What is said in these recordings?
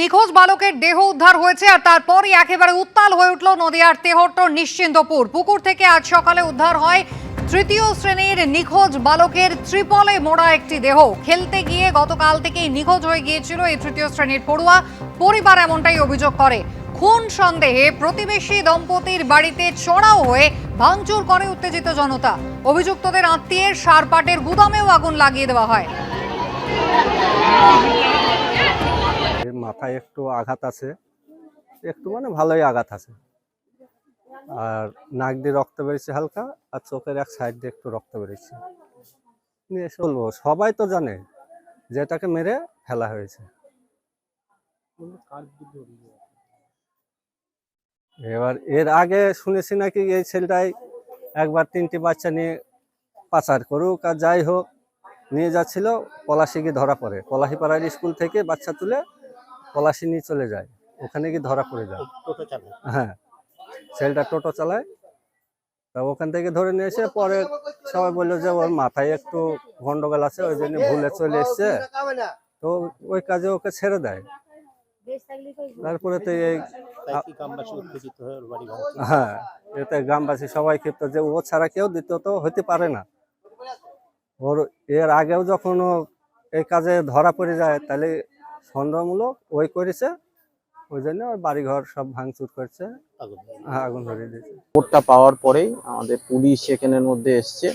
নিখোঁজ বালকের দেহ উদ্ধার হয়েছে আর তারপরই একেবারে উত্তাল হয়ে উঠল নদিয়ার তেহট্ট নিশ্চিন্তপুর পুকুর থেকে আজ সকালে উদ্ধার হয় তৃতীয় শ্রেণির নিখোঁজ বালকের ত্রিপলে মোড়া একটি দেহ। খেলতে গিয়ে গতকাল থেকেই নিখোঁজ হয়ে গিয়েছিল এই তৃতীয় শ্রেণির পড়ুয়া। পরিবার এমনটাই অভিযোগ করে। খুন সন্দেহে প্রতিবেশী দম্পতির বাড়িতে চড়াও হয়ে ভাঙচুর করে উত্তেজিত জনতা। অভিযুক্তদের আত্মীয়ের সারপাটের গুদামেও আগুন লাগিয়ে দেওয়া হয়। মাথায় একটু আঘাত আছে। একটু মানে ভালোই আঘাত আছে। আর নাক দিয়ে রক্ত বেরিয়েছে হালকা, আর চোখের এক সাইড দিয়ে একটু রক্ত বেরিয়েছে নিয়ে বলব, সবাই তো জানে যে এটাকে মেরে ফেলা হয়েছে। এবার এর আগে শুনেছি নাকি এই ছেলেটাই একবার তিনটি বাচ্চা নিয়ে পাচার করুক আর যাই হোক, নিয়ে যাচ্ছিল পলাশি গিয়ে ধরা পড়ে। পলাশিপাড়ার স্কুল থেকে বাচ্চা তুলে পলাশি নিয়ে চলে যায়। ওখানে গিয়ে ধরা পড়ে যায়। হ্যাঁ ছেলেটা টোটো চালায়। তা ওখান থেকে ধরে নিয়ে এসে পরে সবাই বলল যে ওর মাথায় একটু গন্ডগোল আছে ওই জন্য ভুলে চলে এসছে। তো ওই কাজে ওকে ছেড়ে দেয়। তারপরে তো এই হয়ে এতে গ্রামবাসী সবাই ক্ষিপ্ত যে ও ছাড়া কেউ দ্বিতীয় তো হতে পারে না। ওর এর আগেও যখন ও এই কাজে ধরা পড়ে যায় তাহলে সন্দেহমূলক ওই করেছে ওই জন্য বাড়িঘর সব ভাঙচুর করছে আগুন ধরিয়ে দিয়েছে। খবরটা পাওয়ার পরেই আমাদের পুলিশ সেখানের মধ্যে এসছে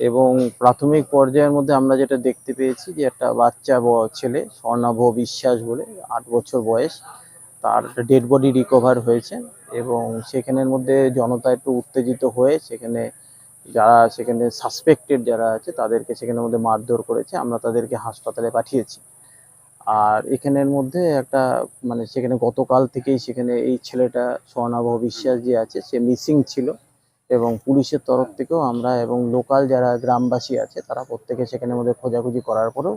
এবং প্রাথমিক পর্যায়ের মধ্যে আমরা যেটা দেখতে পেয়েছি যে একটা বাচ্চা ব- ছেলে স্বর্ণাভ বিশ্বাস বলে আট বছর বয়স তার ডেড বডি রিকভার হয়েছে এবং সেখানের মধ্যে জনতা একটু উত্তেজিত হয়ে সেখানে যারা সেখানে সাসপেক্টেড যারা আছে তাদেরকে সেখানের মধ্যে মারধর করেছে আমরা তাদেরকে হাসপাতালে পাঠিয়েছি। আর এখানের মধ্যে একটা মানে সেখানে গতকাল থেকেই সেখানে এই ছেলেটা স্বর্ণাভ বিশ্বাস যে আছে, সে মিসিং ছিল এবং পুলিশের তরফ থেকেও আমরা এবং লোকাল যারা গ্রামবাসী আছে, তারা প্রত্যেকে সেখানের মধ্যে খোঁজাখুঁজি করার পরেও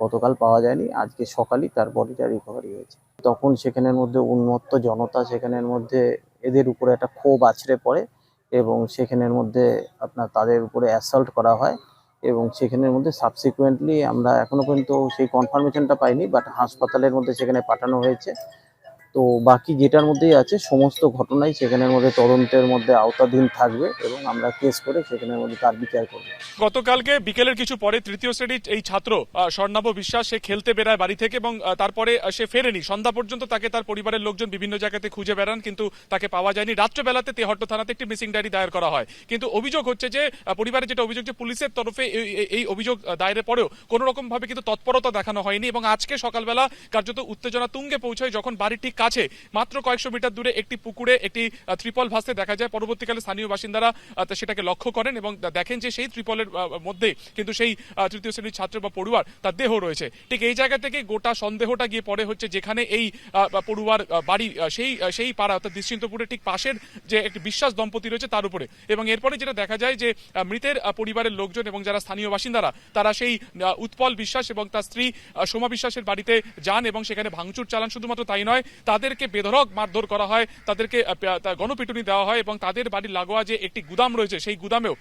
গতকাল পাওয়া যায়নি। আজকে সকালই তার বডিটা রিকভারি হয়েছে। তখন সেখানের মধ্যে উন্মত্ত জনতা সেখানের মধ্যে এদের উপরে একটা ক্ষোভ আছড়ে পড়ে এবং সেখানের মধ্যে আপনার তাদের উপরে অ্যাসল্ট করা হয়। এবং সেখানের মধ্যে সাবসিকুয়েন্টলি আমরা এখনও পর্যন্ত সেই কনফার্মেশনটা পাইনি বাট হাসপাতালের মধ্যে সেখানে পাঠানো হয়েছে। তো বাকি যেটার মধ্যেই আছে, সমস্ত ঘটনাই সেখানের মধ্যে তদন্তের মধ্যে আওতাধীন থাকবে এবং আমরা কেস করে সেখানের মধ্যে তার বিচার করব। গতকালকে বিকেলের কিছু পরে তৃতীয় শ্রেণির এই ছাত্র স্বর্ণাভ বিশ্বাস, সে খেলতে বেড়ায় বাড়ি থেকে এবং তারপরে সে ফেরেনি। সন্ধ্যা পর্যন্ত তাকে তার পরিবারের লোকজন বিভিন্ন জায়গাতে খুঁজে বেড়ান, কিন্তু তাকে পাওয়া যায়নি। রাত্রেবেলাতে তেহট্ট থানাতে একটি মিসিং ডায়েরি দায়ের করা হয়। কিন্তু অভিযোগ হচ্ছে যে পরিবারের যেটা অভিযোগ যে পুলিশের তরফে এই- অভিযোগ দায়েরের পরেও কোনো রকম ভাবে কিন্তু তৎপরতা দেখানো হয়নি এবং আজকে সকালবেলা কার্যত উত্তেজনা তুঙ্গে পৌঁছায় যখন বাড়ির ঠিক কাছে। মাত্র কয়েকশো মিটার দূরে একটি পুকুরে একটি ত্রিপল ভাসতে দেখা যায়। পরবর্তীকালে স্থানীয় বাসিন্দারা সেটাকে লক্ষ্য করেন এবং দেখেন যে সেই ত্রিপলের মধ্যে কিন্তু সেই তৃতীয় শ্রেণির ছাত্র বা পড়ুয়ার তার দেহ রয়েছে। ঠিক এই জায়গা থেকে গোটা সন্দেহটা গিয়ে পড়ে হচ্ছে যেখানে এই পড়ুয়ার বাড়ি সেই সেই পাড়া অর্থাৎ নিশ্চিন্তপুরের ঠিক পাশের যে একটি বিশ্বাস দম্পতি রয়েছে তার উপরে। এবং এরপরে যেটা দেখা যায় যে মৃতের পরিবারের লোকজন এবং যারা স্থানীয় বাসিন্দারা, তারা সেই উৎপল বিশ্বাস এবং তার স্ত্রী সোমা বিশ্বাসের বাড়িতে যান এবং সেখানে ভাঙচুর চালান। শুধুমাত্র তাই নয় তাদেরকে বেধরক মারধর করা হয়, তাদেরকে গণপিটুনি দেওয়া হয় এবং তাদের বাড়ির লাগোয়া যে একটি গুদাম রয়েছে, সেই গুদামেও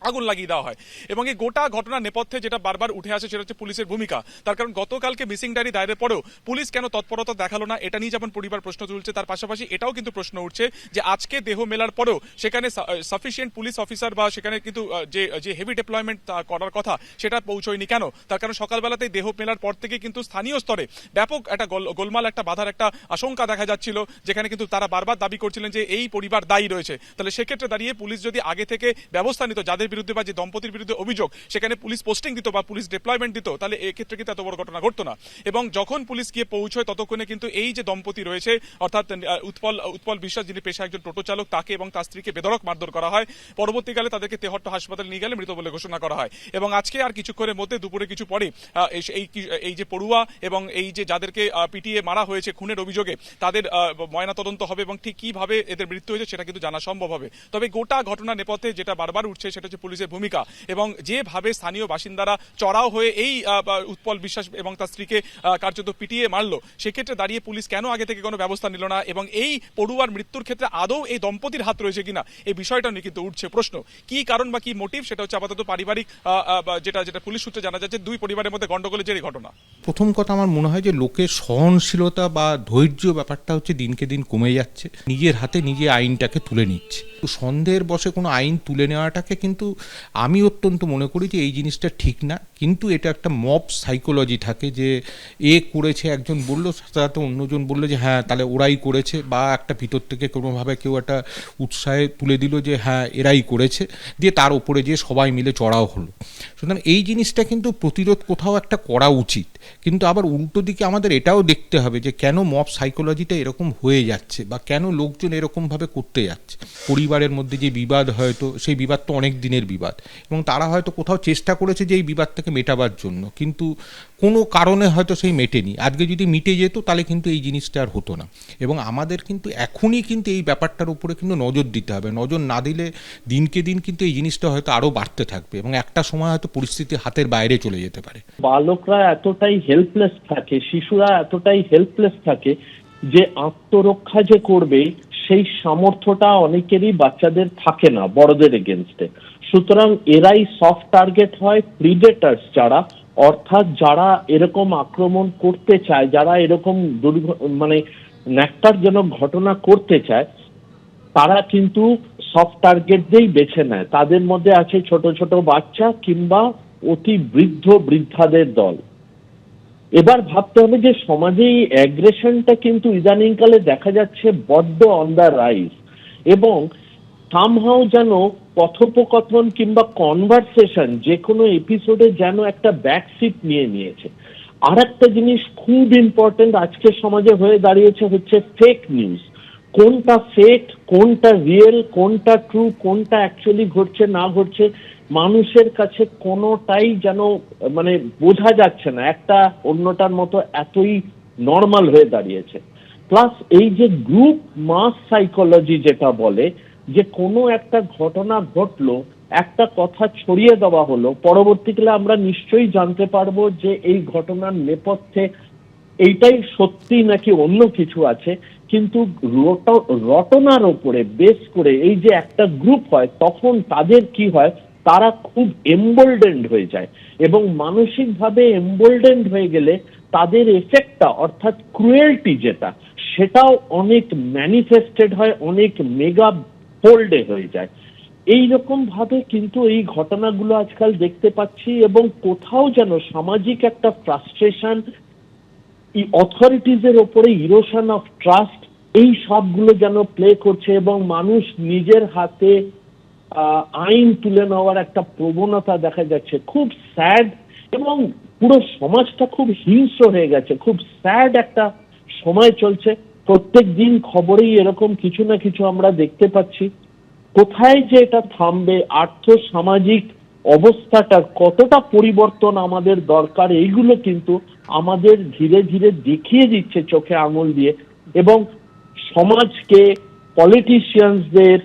আগুন লাগিয়ে দেওয়া হয়। এবং এই গোটা ঘটনার নেপথ্যে যেটা বারবার উঠে আসে সেটা হচ্ছে পুলিশের ভূমিকা। তার কারণ গতকালকে মিসিং ডায়েরি দায়েরের পরেও পুলিশ কেন তৎপরতা দেখাল না, এটা নিয়ে যেমন পরিবার প্রশ্ন তুলছে, তার পাশাপাশি এটাও কিন্তু প্রশ্ন উঠছে যে আজকে দেহ মেলার পরেও সেখানে সাফিসিয়েন্ট পুলিশ অফিসার বা সেখানে কিন্তু যে যে হেভি ডিপ্লয়মেন্ট করার কথা সেটা পৌঁছয়নি কেন? তার কারণ সকালবেলাতেই দেহ মেলার পর থেকে কিন্তু স্থানীয় স্তরে ব্যাপক একটা গোল- গোলমাল, একটা বাধার, একটা আশঙ্কা দেখা যাচ্ছিল, যেখানে কিন্তু তারা বারবার দাবি করছিলেন যে এই পরিবার দায়ী রয়েছে। তাহলে সেক্ষেত্রে দাঁড়িয়ে পুলিশ যদি আগে থেকে ব্যবস্থা নিত, যাদের বিরুদ্ধে বা যে দম্পতির বিরুদ্ধে অভিযোগ, সেখানে পুলিশ পোস্টিং দিত বা পুলিশ ডিপ্লয়মেন্ট দিত, তাহলে এক্ষেত্রে কিন্তু এত বড় ঘটনা ঘটতো না। এবং যখন পুলিশ গিয়ে পৌঁছয়, ততক্ষণে কিন্তু এই যে দম্পতি রয়েছে, অর্থাৎ উৎপল উৎপল বিশ্বাস, যিনি পেশা একজন টোটো চালক, তাকে এবং তার স্ত্রীকে বেদরক মারধর করা হয়। পরবর্তীকালে তাদেরকে তেহট্ট হাসপাতালে নিয়ে গেলে মৃত বলে ঘোষণা করা হয়। এবং আজকে আর কিছুক্ষণের মধ্যে, দুপুরে কিছু পরে এই- যে পড়ুয়া এবং এই যে যাদেরকে পিটিয়ে মারা হয়েছে খুনের অভিযোগে, তাদের ময়না তদন্ত হবে এবং ঠিক কীভাবে এদের মৃত্যু হয়েছে, সেটা কিন্তু জানা সম্ভব হবে। তবে গোটা ঘটনা নেপথ্যে যেটা বারবার উঠছে, সেটা হচ্ছে পুলিশের ভূমিকা এবং যেভাবে স্থানীয় বাসিন্দারা চড়াও হয়ে এই উৎপল বিশ্বাস এবং তার স্ত্রীকে কার্যত পিটিয়ে মারলো, সেক্ষেত্রে দাঁড়িয়ে পুলিশ কেন আগে থেকে কোনো ব্যবস্থা নিল না এবং এই পড়ুয়ার মৃত্যুর ক্ষেত্রে আদৌ এই দম্পতির হাত রয়েছে কিনা, এই বিষয়টা নিয়ে কিন্তু উঠছে প্রশ্ন। কি কারণ বা কি মোটিভ সেটা হচ্ছে আপাতত পারিবারিক যেটা যেটা পুলিশ সূত্রে জানা যাচ্ছে, দুই পরিবারের মধ্যে গন্ডগোলের জেরে ঘটনা। প্রথম কথা আমার মনে হয় যে লোকের সহনশীলতা বা ধৈর্য ব্যাপারটা হচ্ছে দিনকে দিন কমে যাচ্ছে, নিজের হাতে নিজে আইনটাকে তুলে নিচ্ছে। সন্দেহের বসে কোনো আইন তুলে নেওয়াটাকে কিন্তু আমি অত্যন্ত মনে করি যে এই জিনিসটা ঠিক না। কিন্তু এটা একটা মব সাইকোলজি থাকে যে এ করেছে, একজন বলল, সাথে অন্যজন বলল যে হ্যাঁ তাহলে ওরাই করেছে বা একটা ভিতর থেকে কোনোভাবে কেউ একটা উৎসাহে তুলে দিল যে হ্যাঁ এরাই করেছে। দিয়ে তার উপরে যে সবাই মিলে চড়াও হলো। সুতরাং এই জিনিসটা কিন্তু প্রতিরোধ কোথাও একটা করা উচিত। কিন্তু আবার উল্টো দিকে আমাদের এটাও দেখতে হবে যে, কেন মব সাইকোলজিটা এরকম হয়ে যাচ্ছে বা কেন লোকজন এরকমভাবে করতে যাচ্ছে? পরিবারের মধ্যে যে বিবাদ হয়তো, সেই বিবাদ তো অনেক দিনের বিবাদ। এবং তারা হয়তো কোথাও চেষ্টা করেছে যে, এই বিবাদটাকে মেটাবার জন্য। কিন্তু কোনো কারণে হয়তো সেই মেটেনি। আজকে যদি মিটে যেত, তাহলে কিন্তু এই জিনিসটা আর হতো না। এবং আমাদের কিন্তু এখনই কিন্তু এই ব্যাপারটার উপরে কিন্তু নজর দিতে হবে। নজর না দিলে দিনকে দিন কিন্তু এই জিনিসটা হয়তো আরও বাড়তে থাকবে। এবং একটা সময় হয়তো পরিস্থিতি হাতের বাইরে চলে যেতে পারে। বালকরা এতটাই হেল্পলেস থাকে, শিশুরা এতটাই হেল্পলেস থাকে যে আত্মরক্ষা যে করবে, সেই সামর্থ্যটা অনেকেরই বাচ্চাদের থাকে না, বড়দের এগেনস্টে সুতরাং এরাই সফট টার্গেট হয় প্রিডেটার্স যারা, অর্থাৎ যারা এরকম আক্রমণ করতে চায়, যারা এরকম মানে ন্যাক্তারজনক ঘটনা করতে চায় তারা কিন্তু সফট টার্গেটদেরই বেছে নেয়, তাদের মধ্যে আছে ছোট ছোট বাচ্চা কিংবা অতি বৃদ্ধ বৃদ্ধাদের দল। এবার ভাবতে হবে যে সমাজে এই অ্যাগ্রেশনটা কিন্তু ইদানিংকালে দেখা যাচ্ছে বড্ড অন দ্য রাইজ এবং সামহাও যেন কথোপকথন কিংবা কনভারসেশন যে কোনো এপিসোডে যেন একটা ব্যাকসিট নিয়ে নিয়েছে। আর একটা জিনিস খুব ইম্পর্টেন্ট আজকের সমাজে হয়ে দাঁড়িয়েছে হচ্ছে ফেক নিউজ কোনটা ফেক কোনটা রিয়েল কোনটা ট্রু কোনটা অ্যাকচুয়ালি ঘটছে, না ঘটছে, মানুষের কাছে কোনোটাই যেন মানে বোঝা যাচ্ছে না। একটা অন্যটার মতো এতই নর্মাল হয়ে দাঁড়িয়েছে। প্লাস এই যে গ্রুপ মাস সাইকোলজি যেটা বলে, যে কোনো একটা ঘটনা ঘটলো, একটা কথা ছড়িয়ে দেওয়া হলো, পরবর্তীকালে আমরা নিশ্চয়ই জানতে পারব যে এই ঘটনার নেপথ্যে এইটাই সত্যি নাকি অন্য কিছু আছে? কিন্তু রট- রটনার ওপরে বেস করে এই যে একটা গ্রুপ হয়, তখন তাদের কি হয়? তারা খুব এম্বোল্ডেন্ড হয়ে যায়। এবং মানসিকভাবে এম্বোল্ডেন্ড হয়ে গেলে তাদের এফেক্টটা অর্থাৎ ক্রুয়েলটি যেটা, সেটাও অনেক ম্যানিফেস্টেড হয়, অনেক মেগা ফোল্ডে হয়ে যায়। এই রকম ভাবে কিন্তু এই ঘটনাগুলো আজকাল দেখতে পাচ্ছি এবং কোথাও যেন সামাজিক একটা ফ্রাস্ট্রেশন অথরিটিজের ওপরে ইরোশন অফ ট্রাস্ট এই সবগুলো যেন প্লে করছে এবং মানুষ নিজের হাতে আইন তুলে নেওয়ার একটা প্রবণতা দেখা যাচ্ছে। খুব স্যাড এবং পুরো সমাজটা খুব হিংস্র হয়ে গেছে। খুব স্যাড একটা সময় চলছে। প্রত্যেক দিন খবরেই এরকম কিছু না কিছু আমরা দেখতে পাচ্ছি। কোথায় যে এটা থামবে আর্থ সামাজিক অবস্থাটার কতটা পরিবর্তন আমাদের দরকার, এইগুলো কিন্তু আমাদের ধীরে ধীরে দেখিয়ে দিচ্ছে চোখে আঙুল দিয়ে এবং সমাজকে পলিটিশিয়ানসদের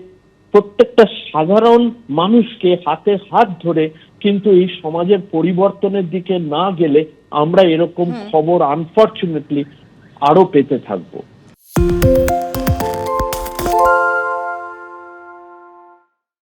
প্রত্যেকটা সাধারণ মানুষকে হাতে হাত ধরে কিন্তু এই সমাজের পরিবর্তনের দিকে না গেলে আমরা এরকম খবর আনফরচুনেটলি আরও পেতে থাকব।